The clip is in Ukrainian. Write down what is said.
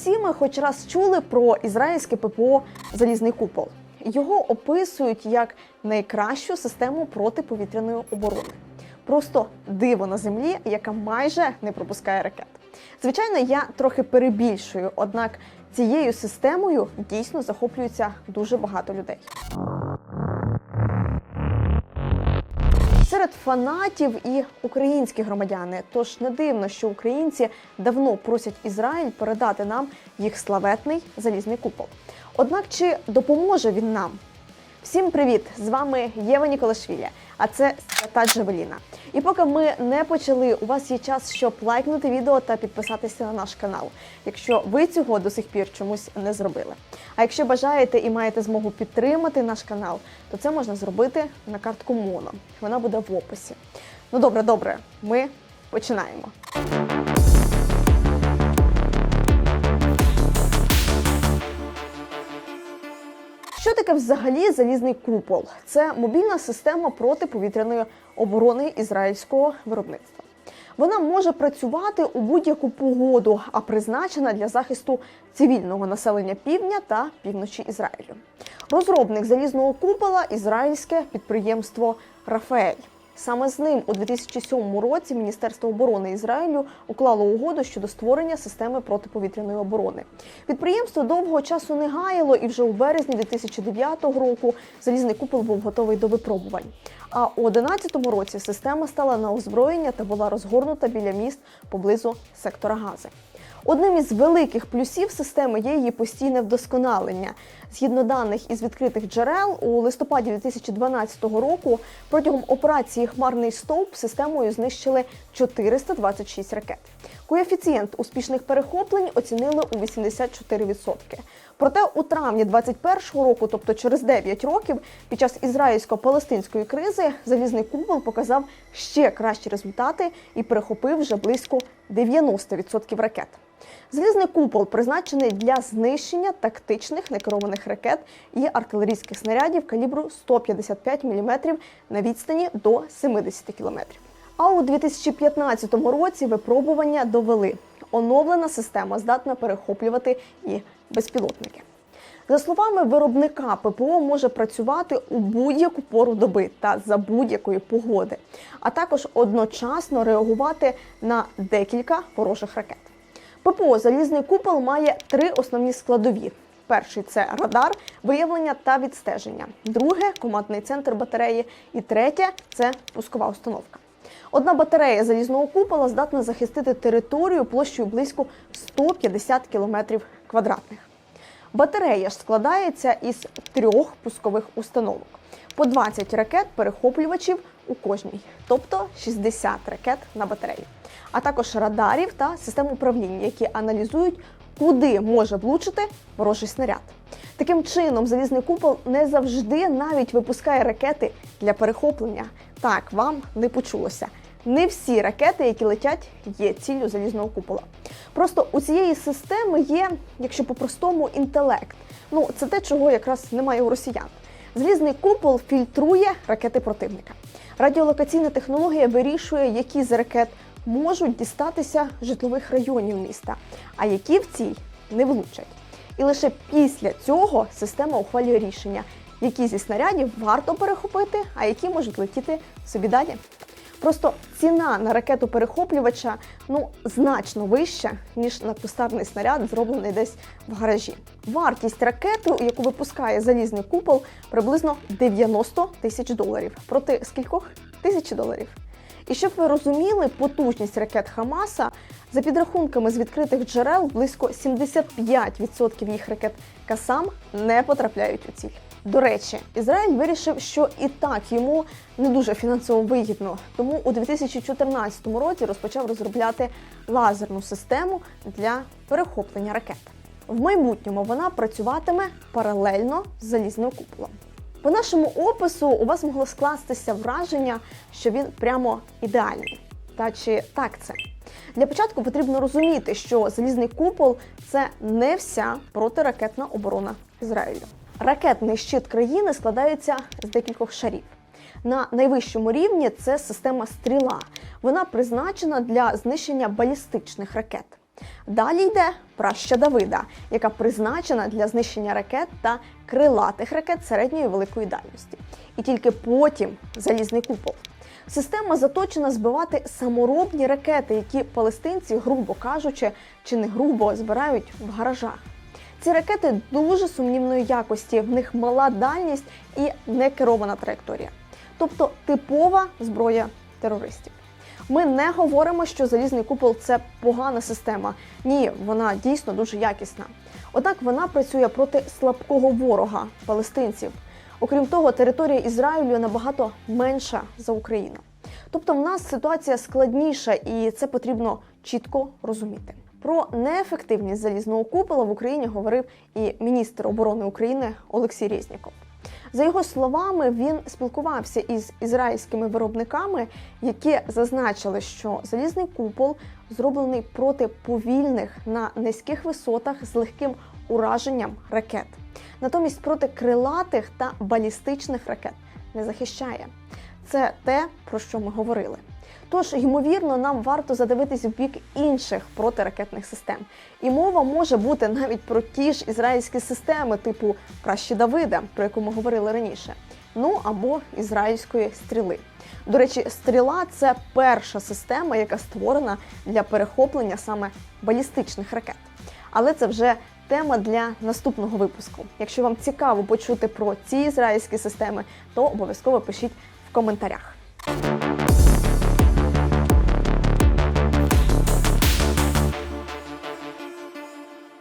Всі ми хоч раз чули про ізраїльське ППО Залізний купол. Його описують як найкращу систему протиповітряної оборони. Просто диво на землі, яка майже не пропускає ракет. Звичайно, я трохи перебільшую, однак цією системою дійсно захоплюється дуже багато людей. Серед фанатів і українські громадяни. Тож не дивно, що українці давно просять Ізраїль передати нам їх славетний залізний купол. Однак чи допоможе він нам? Всім привіт! З вами Єва Ніколашвілі, а це свята Джавеліна. І поки ми не почали, у вас є час, щоб лайкнути відео та підписатися на наш канал, якщо ви цього до сих пір чомусь не зробили. А якщо бажаєте і маєте змогу підтримати наш канал, то це можна зробити на картку Моно. Вона буде в описі. Ну добре, добре, ми починаємо. Що таке взагалі залізний купол? Це мобільна система протиповітряної оборони ізраїльського виробництва. Вона може працювати у будь-яку погоду, а призначена для захисту цивільного населення півдня та півночі Ізраїлю. Розробник залізного купола ізраїльське підприємство Рафаель. Саме з ним у 2007 році Міністерство оборони Ізраїлю уклало угоду щодо створення системи протиповітряної оборони. Підприємство довго часу не гаяло, і вже у березні 2009 року залізний купол був готовий до випробувань. А у 2011 році система стала на озброєння та була розгорнута біля міст поблизу сектора Гази. Одним із великих плюсів системи є її постійне вдосконалення. Згідно даних із відкритих джерел, у листопаді 2012 року протягом операції Хмарний стовп системою знищили 426 ракет. Коефіцієнт успішних перехоплень оцінили у 84%. Проте у травні 2021 року, тобто через 9 років, під час ізраїльсько-палестинської кризи залізний купол показав ще кращі результати і перехопив вже близько 90% ракет. Залізний купол призначений для знищення тактичних некерованих ракет і артилерійських снарядів калібру 155 мм на відстані до 70 км. А у 2015 році випробування довели. Оновлена система здатна перехоплювати і безпілотники. За словами виробника, ППО може працювати у будь-яку пору доби та за будь-якої погоди, а також одночасно реагувати на декілька ворожих ракет. ППО Залізний купол має три основні складові. Перший це радар, виявлення та відстеження. Друге командний центр батареї. І третє це пускова установка. Одна батарея залізного купола здатна захистити територію площею близько 150 км квадратних. Батарея ж складається із трьох пускових установок, по 20 ракет-перехоплювачів у кожній, тобто 60 ракет на батарею, а також радарів та систем управління, які аналізують, куди може влучити ворожий снаряд. Таким чином, залізний купол не завжди навіть випускає ракети для перехоплення. Так, вам не почулося. Не всі ракети, які летять, є ціллю залізного купола. Просто у цієї системи є, якщо по-простому, інтелект. Ну, це те, чого якраз немає у росіян. Залізний купол фільтрує ракети противника. Радіолокаційна технологія вирішує, які з ракет можуть дістатися житлових районів міста, а які в цій не влучать. І лише після цього система ухвалює рішення, які зі снарядів варто перехопити, а які можуть летіти собі далі. Просто ціна на ракету перехоплювача ну значно вища, ніж на кустарний снаряд, зроблений десь в гаражі. Вартість ракети, яку випускає залізний купол, приблизно 90 тисяч доларів. Проти скількох тисячі доларів. І щоб ви розуміли, потужність ракет Хамаса за підрахунками з відкритих джерел близько 75% їх ракет Касам не потрапляють у ціль. До речі, Ізраїль вирішив, що і так йому не дуже фінансово вигідно, тому у 2014 році розпочав розробляти лазерну систему для перехоплення ракет. В майбутньому вона працюватиме паралельно з залізним куполом. По нашому опису у вас могло скластися враження, що він прямо ідеальний. Та чи так це? Для початку потрібно розуміти, що залізний купол це не вся протиракетна оборона Ізраїлю. Ракетний щит країни складається з декількох шарів. На найвищому рівні це система стріла. Вона призначена для знищення балістичних ракет. Далі йде праща Давида, яка призначена для знищення ракет та крилатих ракет середньої великої дальності. І тільки потім залізний купол. Система заточена збивати саморобні ракети, які палестинці, грубо кажучи, чи не грубо збирають в гаражах. Ці ракети дуже сумнівної якості, в них мала дальність і некерована траєкторія, тобто типова зброя терористів. Ми не говоримо, що залізний купол це погана система. Ні, вона дійсно дуже якісна. Однак вона працює проти слабкого ворога палестинців. Окрім того, територія Ізраїлю набагато менша за Україну. Тобто, в нас ситуація складніша, і це потрібно чітко розуміти. Про неефективність залізного купола в Україні говорив і міністр оборони України Олексій Резніков. За його словами, він спілкувався із ізраїльськими виробниками, які зазначили, що залізний купол зроблений проти повільних на низьких висотах з легким ураженням ракет. Натомість проти крилатих та балістичних ракет не захищає. Це те, про що ми говорили. Тож, ймовірно, нам варто задивитись в бік інших протиракетних систем. І мова може бути навіть про ті ж ізраїльські системи, типу Пращі Давида, про яку ми говорили раніше. Ну або ізраїльської стріли. До речі, стріла це перша система, яка створена для перехоплення саме балістичних ракет. Але це вже тема для наступного випуску. Якщо вам цікаво почути про ці ізраїльські системи, то обов'язково пишіть в коментарях.